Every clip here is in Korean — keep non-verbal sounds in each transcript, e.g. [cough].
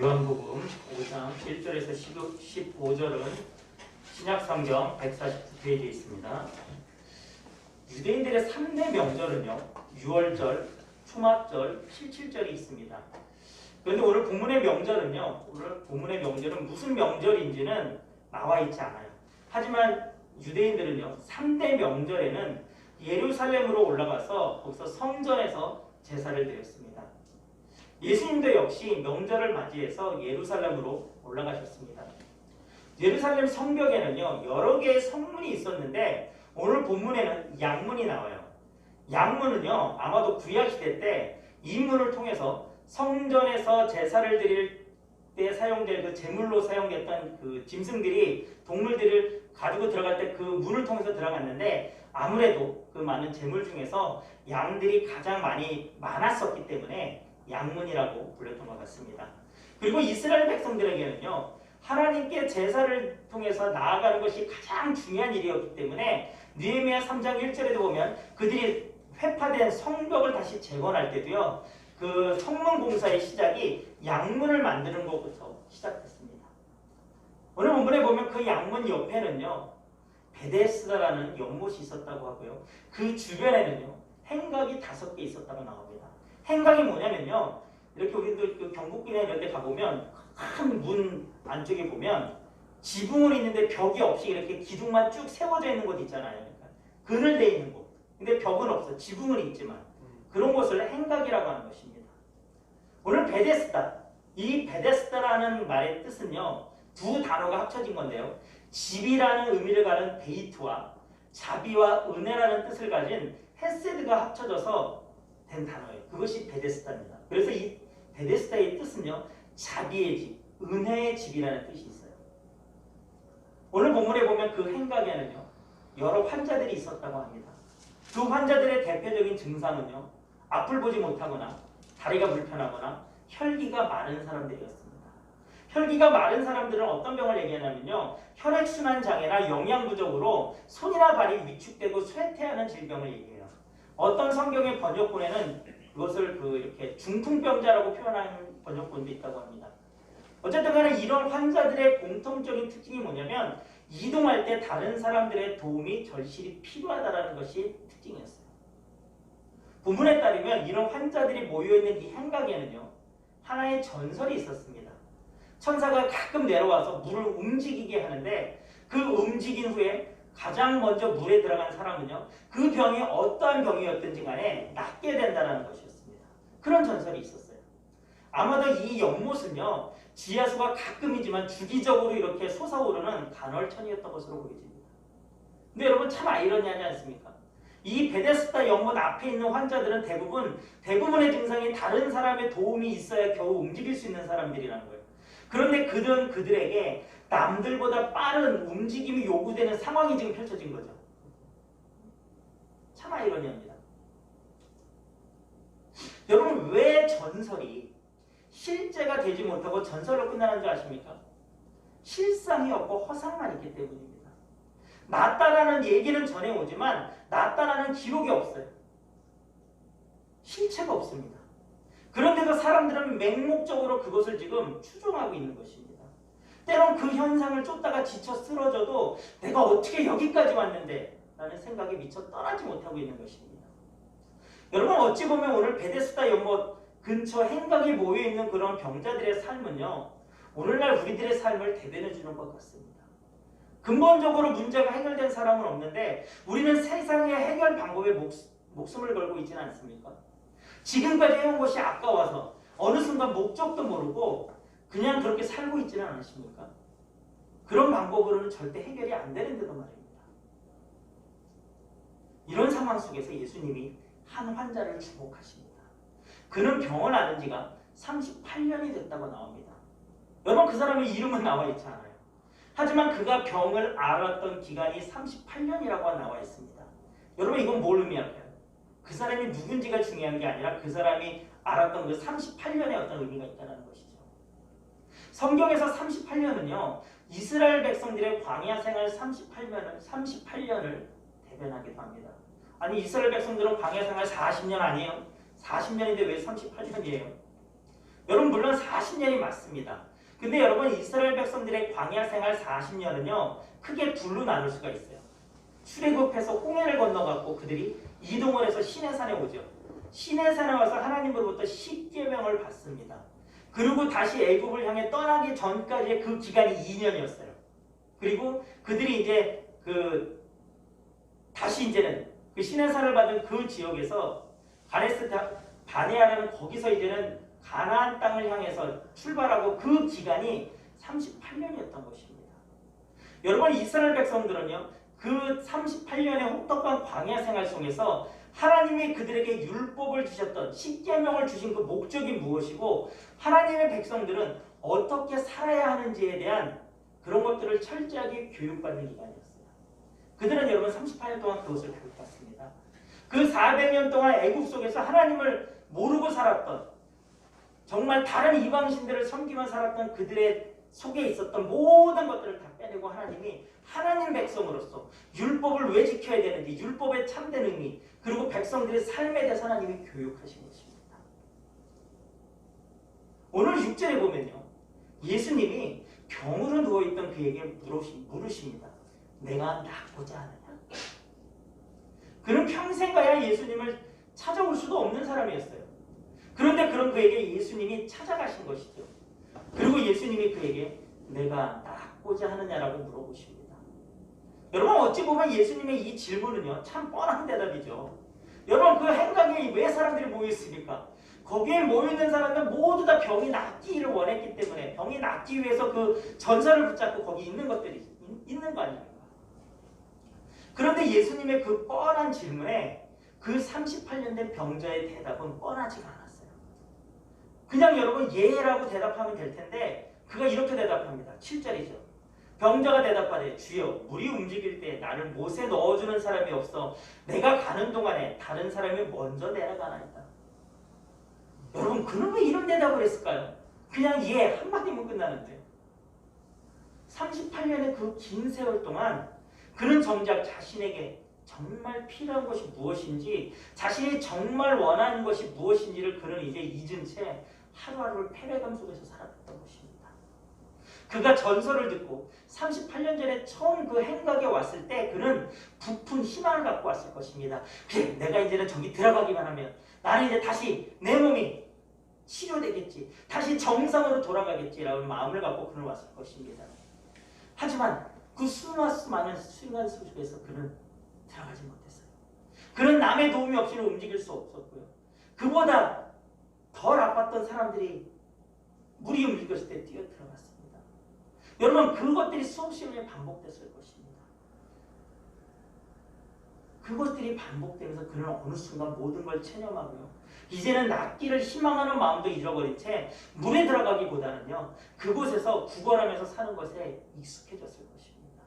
요한복음 5장 1절에서 15절은 신약성경 149페이지에 있습니다. 유대인들의 3대 명절은요. 6월절, 초막절, 77절이 있습니다. 그런데 오늘 본문의 명절은요. 오늘 본문의 명절은 무슨 명절인지는 나와 있지 않아요. 하지만 유대인들은요. 3대 명절에는 예루살렘으로 올라가서 거기서 성전에서 제사를 드렸습니다. 예수님도 역시 명절을 맞이해서 예루살렘으로 올라가셨습니다. 예루살렘 성벽에는요 여러 개의 성문이 있었는데 오늘 본문에는 양문이 나와요. 양문은요 아마도 구약 시대 때 이 문을 통해서 성전에서 제사를 드릴 때 사용될 그 제물로 사용됐던 그 짐승들이 동물들을 가지고 들어갈 때 그 문을 통해서 들어갔는데 아무래도 그 많은 제물 중에서 양들이 가장 많이 많았었기 때문에 양문이라고 불렸던 것 같습니다. 그리고 이스라엘 백성들에게는요, 하나님께 제사를 통해서 나아가는 것이 가장 중요한 일이었기 때문에 느헤미야 3장 1절에도 보면 그들이 회파된 성벽을 다시 재건할 때도요, 그 성문 공사의 시작이 양문을 만드는 것부터 시작됐습니다. 오늘 본문에 보면 그 양문 옆에는요, 베데스다라는 연못이 있었다고 하고요, 그 주변에는요, 행각이 다섯 개 있었다고 나옵니다. 행각이 뭐냐면요. 이렇게 우리도 그 경복궁이나 이런 데 가보면 큰 문 안쪽에 보면 지붕은 있는데 벽이 없이 이렇게 기둥만 쭉 세워져 있는 곳 있잖아요. 그러니까 그늘돼 있는 곳. 근데 벽은 없어. 지붕은 있지만 그런 곳을 행각이라고 하는 것입니다. 오늘 베데스다. 이 베데스다라는 말의 뜻은요. 두 단어가 합쳐진 건데요. 집이라는 의미를 가진 데이트와 자비와 은혜라는 뜻을 가진 헤세드가 합쳐져서 된 단어예요. 그것이 베데스다입니다. 그래서 이 베데스다의 뜻은요. 자비의 집, 은혜의 집이라는 뜻이 있어요. 오늘 본문에 보면 그 행각에는요. 여러 환자들이 있었다고 합니다. 그 환자들의 대표적인 증상은요. 앞을 보지 못하거나 다리가 불편하거나 혈기가 마른 사람들이었습니다. 혈기가 마른 사람들은 어떤 병을 얘기하냐면요. 혈액순환 장애나 영양 부족으로 손이나 발이 위축되고 쇠퇴하는 질병을 얘기해요. 어떤 성경의 번역본에는 그것을 그 이렇게 중풍병자라고 표현하는 번역본도 있다고 합니다. 어쨌든 간에 이런 환자들의 공통적인 특징이 뭐냐면 이동할 때 다른 사람들의 도움이 절실히 필요하다는 것이 특징이었어요. 본문에 따르면 이런 환자들이 모여있는 이 행각에는요. 하나의 전설이 있었습니다. 천사가 가끔 내려와서 물을 움직이게 하는데 그 움직인 후에 가장 먼저 물에 들어간 사람은요. 그 병이 어떠한 병이었든지 간에 낫게 된다는 것이었습니다. 그런 전설이 있었어요. 아마도 이 연못은요. 지하수가 가끔이지만 주기적으로 이렇게 솟아오르는 간헐천이었던 것으로 보여집니다. 근데 여러분 참 아이러니하지 않습니까? 이 베데스다 연못 앞에 있는 환자들은 대부분 대부분의 증상이 다른 사람의 도움이 있어야 겨우 움직일 수 있는 사람들이라는 거예요. 그런데 그들은 그들에게 남들보다 빠른 움직임이 요구되는 상황이 지금 펼쳐진 거죠. 참 아이러니합니다. 여러분 왜 전설이 실제가 되지 못하고 전설로 끝나는 줄 아십니까? 실상이 없고 허상만 있기 때문입니다. 낫다라는 얘기는 전해오지만 낫다라는 기록이 없어요. 실체가 없습니다. 그런데도 사람들은 맹목적으로 그것을 지금 추종하고 있는 것입니다. 때론 그 현상을 쫓다가 지쳐 쓰러져도 내가 어떻게 여기까지 왔는데 라는 생각에 미처 떠나지 못하고 있는 것입니다. 여러분 어찌 보면 오늘 베데스다 연못 근처 행각이 모여있는 그런 병자들의 삶은요. 오늘날 우리들의 삶을 대변해 주는 것 같습니다. 근본적으로 문제가 해결된 사람은 없는데 우리는 세상의 해결 방법에 목, 목숨을 걸고 있지는 않습니까? 지금까지 해온 것이 아까워서 어느 순간 목적도 모르고 그냥 그렇게 살고 있지는 않으십니까? 그런 방법으로는 절대 해결이 안 되는 데도 말입니다. 이런 상황 속에서 예수님이 한 환자를 주목하십니다. 그는 병을 앓은 지가 38년이 됐다고 나옵니다. 여러분 그 사람의 이름은 나와 있지 않아요. 하지만 그가 병을 앓았던 기간이 38년이라고 나와 있습니다. 여러분 이건 뭘 의미할까요? 그 사람이 누군지가 중요한 게 아니라 그 사람이 알았던 그 38년의 어떤 의미가 있다는 것이죠. 성경에서 38년은요, 이스라엘 백성들의 광야 생활 38년을, 38년을 대변하기도 합니다. 아니, 이스라엘 백성들은 광야 생활 40년 아니에요? 40년인데 왜 38년이에요? 여러분 물론 40년이 맞습니다. 근데 여러분 이스라엘 백성들의 광야 생활 40년은요 크게 둘로 나눌 수가 있어요. 출애굽해서 홍해를 건너갔고 그들이 이동을 해서 시내산에 오죠. 시내산에 와서 하나님으로부터 십계명을 받습니다. 그리고 다시 애굽을 향해 떠나기 전까지의 그 기간이 2년이었어요. 그리고 그들이 이제 그 다시 이제는 그 시내산을 받은 그 지역에서 가네스 바네아라는 거기서 이제는 가나안 땅을 향해서 출발하고 그 기간이 38년이었던 것입니다. 여러분 이스라엘 백성들은요. 그 38년의 혹독한 광야 생활 속에서 하나님이 그들에게 율법을 주셨던 십계명을 주신 그 목적이 무엇이고 하나님의 백성들은 어떻게 살아야 하는지에 대한 그런 것들을 철저하게 교육받는 기간이었어요. 그들은 여러분 38년 동안 그것을 교육받습니다. 그 400년 동안 애국 속에서 하나님을 모르고 살았던 정말 다른 이방 신들을 섬기며 살았던 그들의 속에 있었던 모든 것들을 다 빼내고 하나님이 하나님 백성으로서 율법을 왜 지켜야 되는지 율법의 참된 의미 그리고 백성들의 삶에 대해서 하나님이 교육하신 것입니다. 오늘 6절에 보면요. 예수님이 병으로 누워있던 그에게 물으십니다. 내가 낫고자 하느냐? 그는 평생 가야 예수님을 찾아올 수도 없는 사람이었어요. 그런데 그런 그에게 예수님이 찾아가신 것이죠. 그리고 예수님이 그에게 내가 낫고자 하느냐라고 물어보십니다. 여러분 어찌 보면 예수님의 이 질문은요 참 뻔한 대답이죠. 여러분 그 행각에 왜 사람들이 모여 있습니까? 거기에 모여 있는 사람들 모두 다 병이 낫기를 원했기 때문에 병이 낫기 위해서 그 전설을 붙잡고 거기 있는 것들이 있- 있는 거 아닙니까? 그런데 예수님의 그 뻔한 질문에 그 38년 된 병자의 대답은 뻔하지가 않았어요. 그냥 여러분 예라고 대답하면 될 텐데 그가 이렇게 대답합니다. 7절이죠. 병자가 대답하되 주여 물이 움직일 때 나를 못에 넣어주는 사람이 없어 내가 가는 동안에 다른 사람이 먼저 내려가나이다. 여러분 그는 왜 이런 대답을 했을까요? 그냥 예 한마디면 끝나는데 38년의 그 긴 세월 동안 그는 정작 자신에게 정말 필요한 것이 무엇인지 자신이 정말 원하는 것이 무엇인지를 그는 이제 잊은 채 하루하루를 패배감 속에서 살았던 것입니다. 그가 전설을 듣고 38년 전에 처음 그 행각에 왔을 때 그는 부푼 희망을 갖고 왔을 것입니다. 그래, 내가 이제는 저기 들어가기만 하면 나는 이제 다시 내 몸이 치료되겠지. 다시 정상으로 돌아가겠지라는 마음을 갖고 그는 왔을 것입니다. 하지만 그 수마스 많은 순간 속에서 그는 들어가지 못했어요. 그는 남의 도움이 없이는 움직일 수 없었고요. 그보다 덜 아팠던 사람들이 물이 움직였을 때 뛰어 들어갔습니다. 여러분 그것들이 수없이 번 반복됐을 것입니다. 그것들이 반복되면서 그는 어느 순간 모든 걸 체념하고요. 이제는 낫기를 희망하는 마음도 잃어버린 채 물에 들어가기보다는요. 그곳에서 구걸하면서 사는 것에 익숙해졌을 것입니다.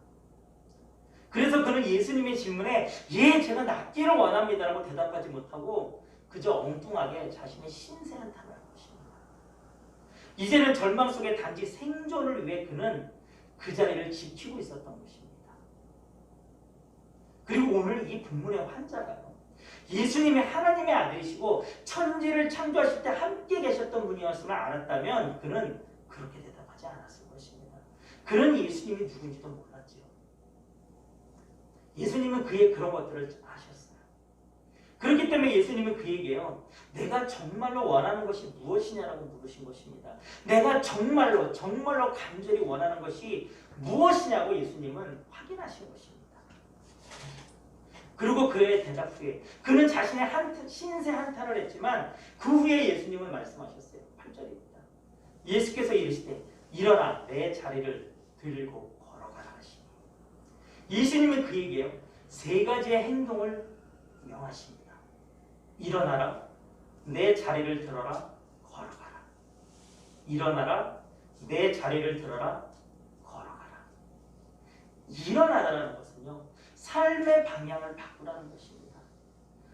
그래서 그는 예수님의 질문에 예 제가 낫기를 원합니다라고 대답하지 못하고 그저 엉뚱하게 자신의 신세 한탄을 한 것입니다. 이제는 절망 속에 단지 생존을 위해 그는 그 자리를 지키고 있었던 것입니다. 그리고 오늘 이 본문의 환자가요. 예수님이 하나님의 아들이시고 천지를 창조하실 때 함께 계셨던 분이었음을 알았다면 그는 그렇게 대답하지 않았을 것입니다. 그는 예수님이 누군지도 몰랐지요. 예수님은 그의 그런 것들을 아셨어요. 그렇기 때문에 예수님은 그에게요. 내가 정말로 원하는 것이 무엇이냐라고 물으신 것입니다. 내가 정말로 정말로 간절히 원하는 것이 무엇이냐고 예수님은 확인하신 것입니다. 그리고 그의 대답 후에 그는 자신의 한, 신세 한탄을 했지만 그 후에 예수님은 말씀하셨어요. 8절입니다. 예수께서 이르시되 일어나 내 자리를 들고 걸어가라 하시니 예수님은 그에게요. 세 가지의 행동을 명하십니다. 일어나라. 내 자리를 들어라. 걸어가라. 일어나라. 내 자리를 들어라. 걸어가라. 일어나라는 것은요 삶의 방향을 바꾸라는 것입니다.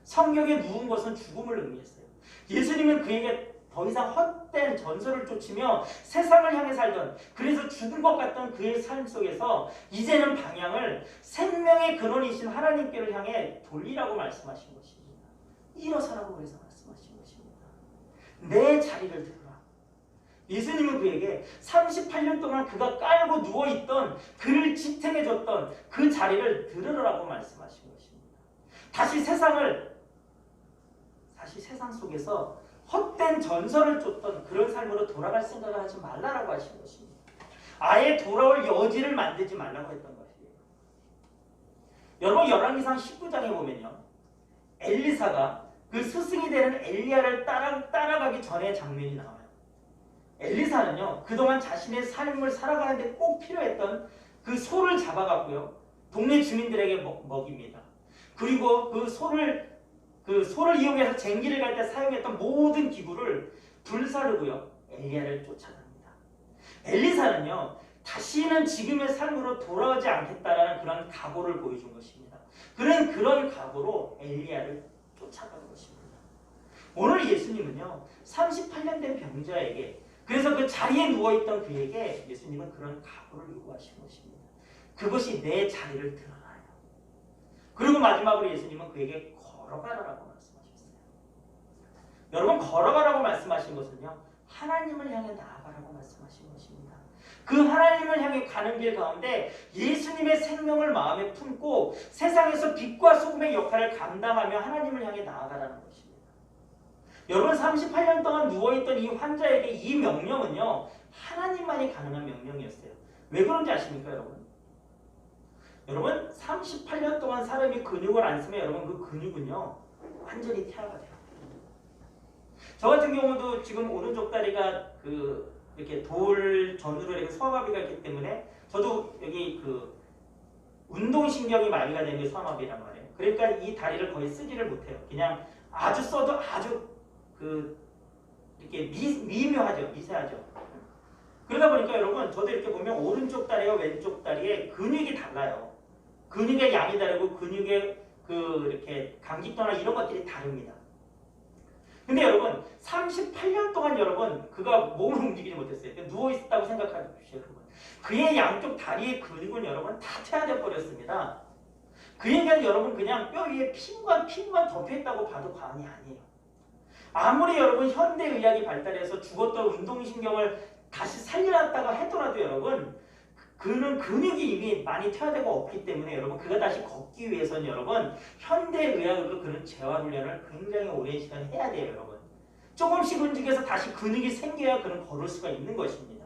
성경에 누운 것은 죽음을 의미했어요. 예수님은 그에게 더 이상 헛된 전설을 쫓으며 세상을 향해 살던 그래서 죽은 것 같던 그의 삶 속에서 이제는 방향을 생명의 근원이신 하나님께를 향해 돌리라고 말씀하신 것입니다 일어서라고 그래서 말씀하신 것입니다. 내 자리를 들어라. 예수님은 그에게 38년 동안 그가 깔고 누워있던 그를 지탱해줬던 그 자리를 들으라고 말씀하신 것입니다. 다시 세상을 다시 세상 속에서 헛된 전설을 쫓던 그런 삶으로 돌아갈 생각을 하지 말라라고 하신 것입니다. 아예 돌아올 여지를 만들지 말라고 했던 것이에요. 여러분 열왕기상 19장에 보면요. 엘리사가 그 스승이 되는 엘리야를 따라, 따라가기 전에 장면이 나와요. 엘리사는요. 그동안 자신의 삶을 살아가는데 꼭 필요했던 그 소를 잡아갔고요. 동네 주민들에게 먹, 먹입니다. 그리고 그 소를 그 소를 이용해서 쟁기를 갈 때 사용했던 모든 기구를 불사르고요. 엘리야를 쫓아갑니다. 엘리사는요. 다시는 지금의 삶으로 돌아오지 않겠다라는 그런 각오를 보여준 것입니다. 그런 그런 각오로 엘리야를 쫓아간 것입니다. 오늘 예수님은요. 38년 된 병자에게 그래서 그 자리에 누워있던 그에게 예수님은 그런 각오를 요구하신 것입니다. 그것이 내 자리를 드러나요. 그리고 마지막으로 예수님은 그에게 걸어가라라고 말씀하셨어요. 여러분 걸어가라고 말씀하신 것은요. 하나님을 향해 나아가라고 말씀하신 것입니다. 그 하나님을 향해 가는 길 가운데 예수님의 생명을 마음에 품고 세상에서 빛과 소금의 역할을 감당하며 하나님을 향해 나아가라는 것입니다. 여러분 38년 동안 누워있던 이 환자에게 이 명령은요. 하나님만이 가능한 명령이었어요. 왜 그런지 아십니까 여러분? 여러분 38년 동안 사람이 근육을 안 쓰면 여러분 그 근육은요. 완전히 태아가 돼요. 저 같은 경우도 지금 오른쪽 다리가 그 이렇게 돌 전으로 이렇게 소아마비가 있기 때문에 저도 여기 그 운동신경이 마비가 되는 게 소아마비란 말이에요. 그러니까 이 다리를 거의 쓰지를 못해요. 그냥 아주 써도 아주 그 이렇게 미, 미묘하죠, 미세하죠. 그러다 보니까 여러분 저도 이렇게 보면 오른쪽 다리와 왼쪽 다리에 근육이 달라요. 근육의 양이 다르고 근육의 그 이렇게 강직도나 이런 것들이 다릅니다. 근데 여러분 38년 동안 여러분 그가 몸을 움직이지 못했어요. 누워 있었다고 생각하십시오, 여러분. 그의 양쪽 다리의 근육은 여러분 다 퇴화돼 버렸습니다. 그에게는 여러분 그냥 뼈 위에 피부가 피부가 덮여 있다고 봐도 과언이 아니에요. 아무리 여러분 현대 의학이 발달해서 죽었던 운동신경을 다시 살려놨다가 하더라도 여러분 그는 근육이 이미 많이 퇴화되고 없기 때문에 여러분 그가 다시 걷기 위해서는 여러분 현대 의학으로 그는 재활 훈련을 굉장히 오랜 시간 해야 돼요 여러분 조금씩 움직여서 다시 근육이 생겨야 그는 걸을 수가 있는 것입니다.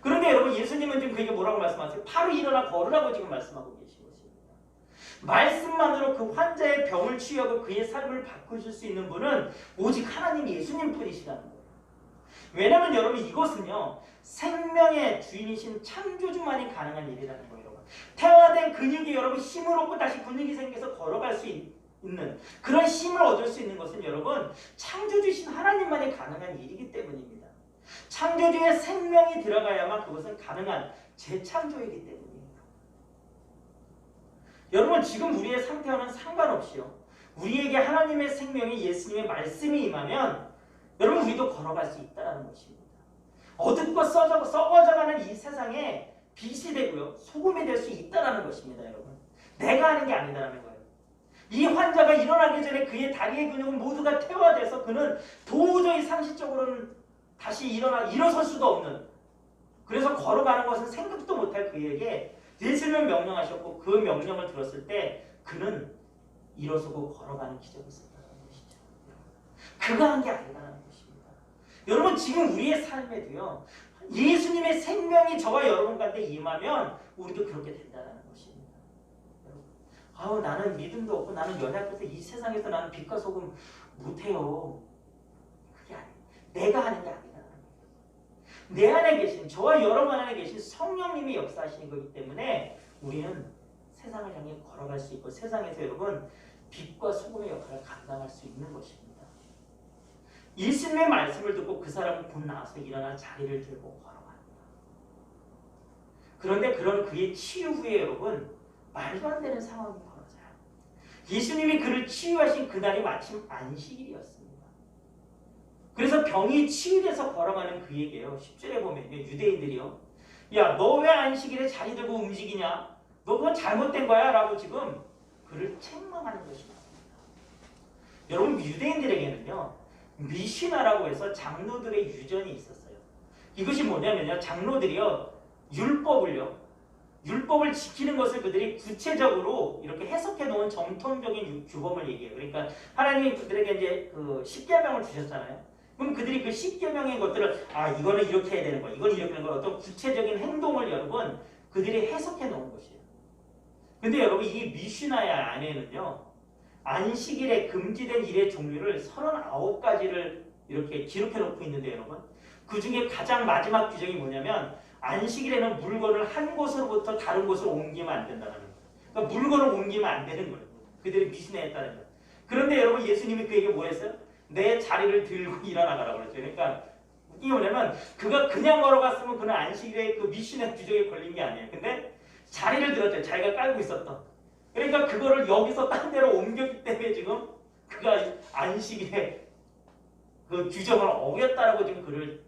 그런데 여러분 예수님은 지금 그에게 뭐라고 말씀하세요? 바로 일어나 걸으라고 지금 말씀하고 계신 것입니다. 말씀만으로 그 환자의 병을 치유하고 그의 삶을 바꾸실 수 있는 분은 오직 하나님 예수님 뿐이시라는 거예요. 왜냐하면 여러분 이것은요 생명의 주인이신 창조주만이 가능한 일이라는 거예요 태화된 근육이 여러분 힘을 얻고 다시 근육이 생겨서 걸어갈 수 있, 는 그런 힘을 얻을 수 있는 것은 여러분 창조주신 하나님만이 가능한 일이기 때문입니다 창조주의 생명이 들어가야만 그것은 가능한 재창조이기 때문입니다 여러분 지금 우리의 상태와는 상관없이요 우리에게 하나님의 생명이 예수님의 말씀이 임하면 여러분 우리도 걸어갈 수 있다는 것입니다. 어둡고 썩어, 썩어져가는 이 세상에 빛이 되고요. 소금이 될 수 있다는 것입니다. 여러분. 내가 하는 게 아니다라는 거예요. 이 환자가 일어나기 전에 그의 다리의 근육은 모두가 퇴화돼서 그는 도저히 상식적으로는 다시 일어나 일어설 수도 없는 그래서 걸어가는 것은 생각도 못할 그에게 예수님을 명령하셨고 그 명령을 들었을 때 그는 일어서고 걸어가는 기적이 있었다는 것이죠. 그가 한 게 아니다라는 것입니다. 여러분 지금 우리의 삶에도요. 예수님의 생명이 저와 여러분 가운데 임하면 우리도 그렇게 된다는 아우 나는 믿음도 없고 나는 연약해서 이 세상에서 나는 빛과 소금 못해요. 그게 아니에요. 내가 하는 게 거예요. 내 안에 계신 저와 여러분 안에 계신 성령님이 역사하시는 거기 때문에 우리는 세상을 향해 걸어갈 수 있고 세상에서 여러분 빛과 소금의 역할을 감당할 수 있는 것입니다. 예수님의 말씀을 듣고 그 사람은 곧 나와서 일어나 자리를 들고 걸어갑니다. 그런데 그런 그의 치유 후에 여러분 말도 안 되는 상황이. 예수님이 그를 치유하신 그날이 마침 안식일이었습니다. 그래서 병이 치유돼서 걸어가는 그에게요. 10절에 보면 유대인들이요. 야 너 왜 안식일에 자리 들고 움직이냐? 너 그건 잘못된 거야 라고 지금 그를 책망하는 것입니다. 여러분 유대인들에게는요. 미시나라고 해서 장로들의 유전이 있었어요. 이것이 뭐냐면요. 장로들이요. 율법을요. 율법을 지키는 것을 그들이 구체적으로 이렇게 해석해 놓은 정통적인 유- 규범을 얘기해요. 그러니까 하나님이 그들에게 이제 그 십계명을 주셨잖아요. 그럼 그들이 그 십계명의 것들을 아 이거는 이렇게 해야 되는 거, 이건 이렇게 하는 거 어떤 구체적인 행동을 여러분 그들이 해석해 놓은 것이에요. 근데 여러분 이 미슈나야 안에는요 안식일에 금지된 일의 종류를 39가지를 이렇게 기록해 놓고 있는데 여러분 그 중에 가장 마지막 규정이 뭐냐면 안식일에는 물건을 한 곳으로부터 다른 곳으로 옮기면 안 된다는 거예요. 그러니까 물건을 옮기면 안 되는 거예요. 그들이 미신했다는 거예요. 그런데 여러분 예수님이 그에게 뭐 했어요? 내 자리를 들고 [laughs] 일어나가라고 그랬죠. 그러니까 이게 뭐냐면 그가 그냥 걸어갔으면 그는 안식일에 그 미신의 규정에 걸린 게 아니에요. 근데 자리를 들었죠. 자기가 깔고 있었던. 그러니까 그거를 여기서 딴 데로 옮겼기 때문에 지금 그가 안식일에 그 규정을 어겼다라고 지금 그를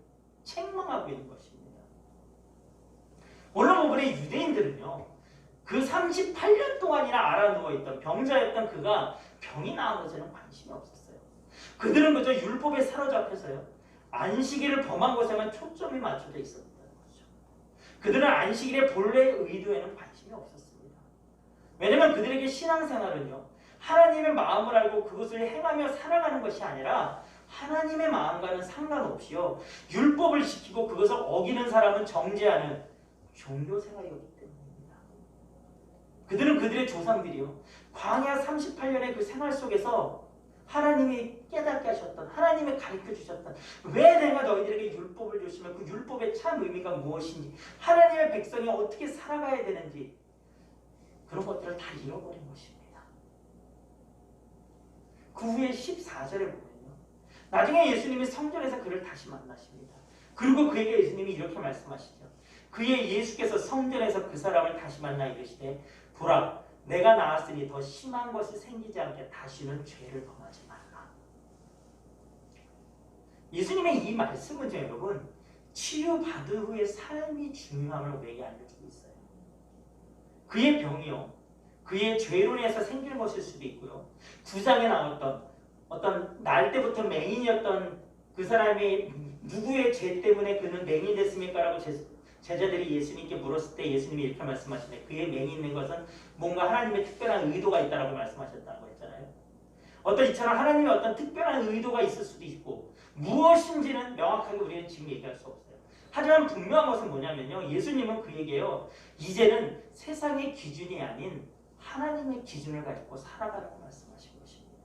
책망하고 있는 것입니다. 오늘 부분에 유대인들은요. 그 38년 동안이나 알아 누워 있던 병자였던 그가 병이 나은 것에는 관심이 없었어요. 그들은 그저 율법에 사로잡혀서요. 안식일을 범한 것에만 초점이 맞춰져 있었다는 거죠. 그들은 안식일의 본래 의도에는 관심이 없었습니다. 왜냐하면 그들에게 신앙생활은요. 하나님의 마음을 알고 그것을 행하며 살아가는 것이 아니라 하나님의 마음과는 상관없이요. 율법을 지키고 그것을 어기는 사람은 정죄하는 종교 생활이었기 때문입니다. 그들은 그들의 조상들이요. 광야 38년의 그 생활 속에서 하나님이 깨닫게 하셨던 하나님이 가르쳐 주셨던 왜 내가 너희들에게 율법을 주시면 그 율법의 참 의미가 무엇인지 하나님의 백성이 어떻게 살아가야 되는지 그런 것들을 다 잃어버린 것입니다. 그 후에 14절에 보면요. 나중에 예수님이 성전에서 그를 다시 만나십니다. 그리고 그에게 예수님이 이렇게 말씀하시죠. 그의 예수께서 성전에서 그 사람을 다시 만나 이르시되 보라 내가 나았으니 더 심한 것이 생기지 않게 다시는 죄를 범하지 말라. 예수님의 이 말씀은요 여러분 치유받은 후의 삶이 중요함을 우리에게 알려주고 있어요. 그의 병이요 그의 죄로 인해서 생기는 것일 수도 있고요. 구장에 나왔던 어떤 날 때부터 맹인이었던 그 사람이 누구의 죄 때문에 그는 맹인 됐습니까 라고 제, 제자들이 예수님께 물었을 때 예수님이 이렇게 말씀하시네. 그의 맹이 있는 것은 뭔가 하나님의 특별한 의도가 있다라고 말씀하셨다고 했잖아요. 어떤 이처럼 하나님의 어떤 특별한 의도가 있을 수도 있고 무엇인지는 명확하게 우리는 지금 얘기할 수 없어요. 하지만 분명한 것은 뭐냐면요. 예수님은 그에게요. 이제는 세상의 기준이 아닌 하나님의 기준을 가지고 살아가라고 말씀하신 것입니다.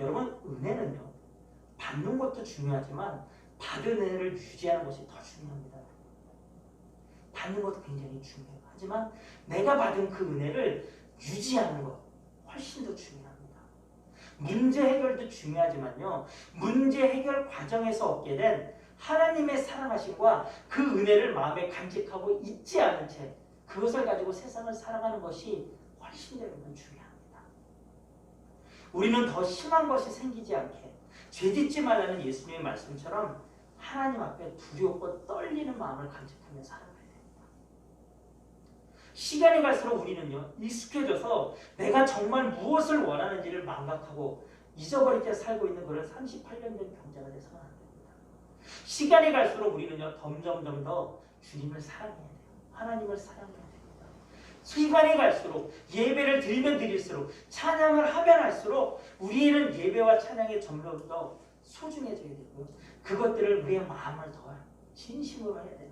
여러분 은혜는요. 받는 것도 중요하지만 받은 은혜를 유지하는 것이 더 중요합니다. 받는 것도 굉장히 중요해요. 하지만 내가 받은 그 은혜를 유지하는 것 훨씬 더 중요합니다. 문제 해결도 중요하지만요. 문제 해결 과정에서 얻게 된 하나님의 사랑하심과 그 은혜를 마음에 간직하고 잊지 않은 채 그것을 가지고 세상을 살아가는 것이 훨씬 더 중요합니다. 우리는 더 심한 것이 생기지 않게 죄짓지 말라는 예수님의 말씀처럼 하나님 앞에 두렵고 떨리는 마음을 간직하며 됩니다. 시간이 갈수록 우리는요 익숙해져서 내가 정말 무엇을 원하는지를 망각하고 잊어버릴 때 살고 있는 그런 38년 된 병자가 돼서는 안 됩니다. 시간이 갈수록 우리는요 점점점 더 주님을 사랑해야 돼요. 하나님을 사랑해야 됩니다. 시간이 갈수록 예배를 드리면 드릴수록 찬양을 하면 할수록 우리는 예배와 찬양이 점점 더 소중해져야 되고요. 그것들을 우리의 마음을 더 진심으로 해야 것입니다.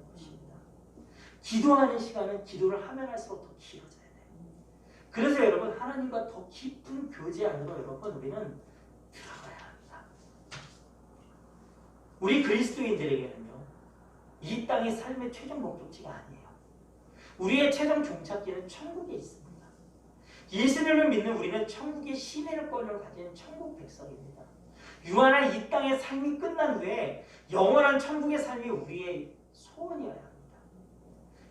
기도하는 시간은 기도를 하면 할수록 더 길어져야 돼요. 그래서 여러분 하나님과 더 깊은 교제 안으로 여러분 우리는 들어가야 합니다. 우리 그리스도인들에게는요. 이 땅이 삶의 최종 목적지가 아니에요. 우리의 최종 종착지는 천국에 있습니다. 예수님을 믿는 우리는 천국의 시민권을 가진 천국 백성입니다. 유한한 이 땅의 삶이 끝난 후에 영원한 천국의 삶이 우리의 소원이어야.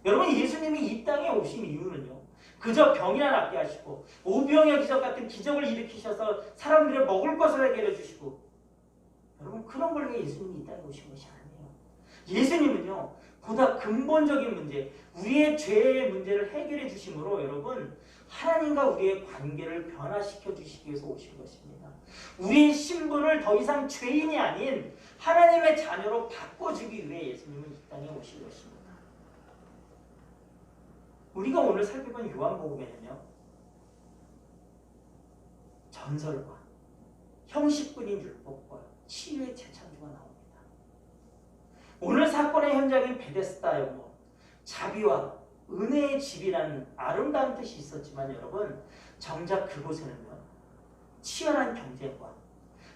여러분 예수님이 이 땅에 오신 이유는요. 그저 병이나 낫게 하시고 오병의 기적 같은 기적을 일으키셔서 사람들의 먹을 것을 해결해 주시고 여러분 그런 걸 위해 예수님이 이 땅에 오신 것이 아니에요. 예수님은요. 보다 근본적인 문제, 우리의 죄의 문제를 해결해 주심으로 여러분 하나님과 우리의 관계를 변화시켜 주시기 위해서 오신 것입니다. 우리의 신분을 더 이상 죄인이 아닌 하나님의 자녀로 바꿔주기 위해 예수님은 이 땅에 오신 것입니다. 우리가 오늘 살펴본 요한복음에는요. 전설과 형식뿐인 율법과 치유의 재창조가 나옵니다. 오늘 사건의 현장인 베데스다 연못, 자비와 은혜의 집이라는 아름다운 뜻이 있었지만 여러분 정작 그곳에는요 치열한 경쟁과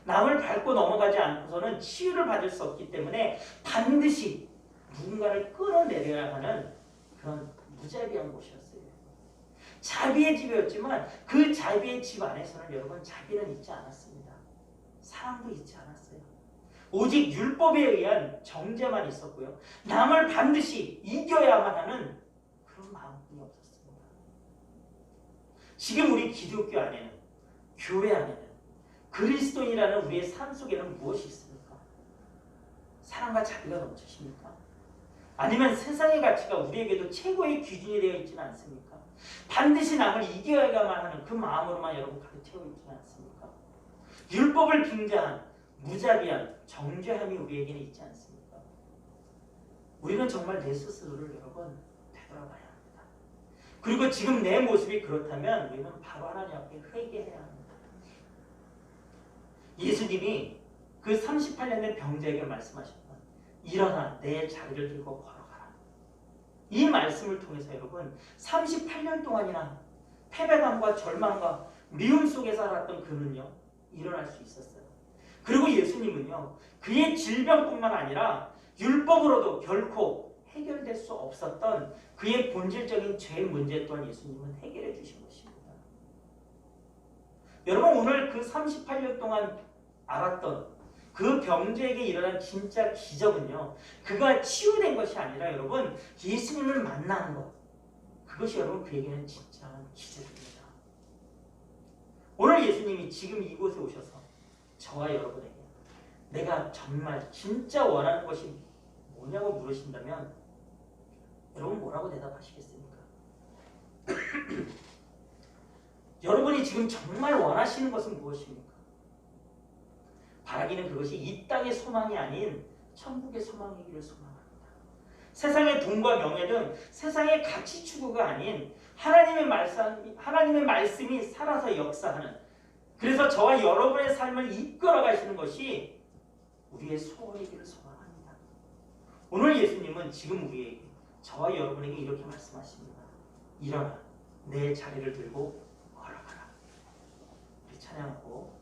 남을 밟고 넘어가지 않고서는 치유를 받을 수 없기 때문에 반드시 누군가를 끌어내려야 하는 그런 무자비한 곳이었어요. 자비의 집이었지만 그 자비의 집 안에서는 여러분 자비는 있지 않았습니다. 사랑도 있지 않았어요. 오직 율법에 의한 정죄만 있었고요. 남을 반드시 이겨야만 하는 그런 마음뿐이 없었습니다. 지금 우리 기독교 안에는 교회 안에는 그리스도인이라는 우리의 삶 속에는 무엇이 있습니까? 사랑과 자비가 넘치십니까? 아니면 세상의 가치가 우리에게도 최고의 기준이 되어 있지는 않습니까? 반드시 남을 이겨야만 하는 그 마음으로만 여러분 가득 채워 있지는 않습니까? 율법을 빙자한 무자비한 정죄함이 우리에게는 있지 않습니까? 우리는 정말 내 스스로를 여러분 되돌아봐야 합니다. 그리고 지금 내 모습이 그렇다면 우리는 바로 하나님 앞에 회개해야 합니다. 예수님이 그 38년의 병자에게 말씀하셨던 일어나 내 자리를 들고 걸어가라. 이 말씀을 통해서 여러분 38년 동안이나 패배감과 절망과 미움 속에 살았던 그는요 일어날 수 있었어요. 그리고 예수님은요 그의 질병뿐만 아니라 율법으로도 결코 해결될 수 없었던 그의 본질적인 죄 문제 또한 예수님은 해결해 주신 것입니다. 여러분 오늘 그 38년 동안 알았던 그 병자에게 일어난 진짜 기적은요. 그가 치유된 것이 아니라 여러분 예수님을 만난 것. 그것이 여러분 그에게는 진짜 기적입니다. 오늘 예수님이 지금 이곳에 오셔서 저와 여러분에게 내가 정말 진짜 원하는 것이 뭐냐고 물으신다면 여러분 뭐라고 대답하시겠습니까? [clears throat] 여러분이 지금 정말 원하시는 것은 무엇입니까? 바라기는 그것이 이 땅의 소망이 아닌 천국의 소망이기를 소망합니다. 세상의 돈과 명예 등 세상의 가치 추구가 아닌 하나님의 말씀, 하나님의 말씀이 살아서 역사하는 그래서 저와 여러분의 삶을 이끌어 가시는 것이 우리의 소원이기를 소망합니다. 오늘 예수님은 지금 우리에게 저와 여러분에게 이렇게 말씀하십니다. 일어나 내 자리를 들고 걸어가라. 우리 찬양하고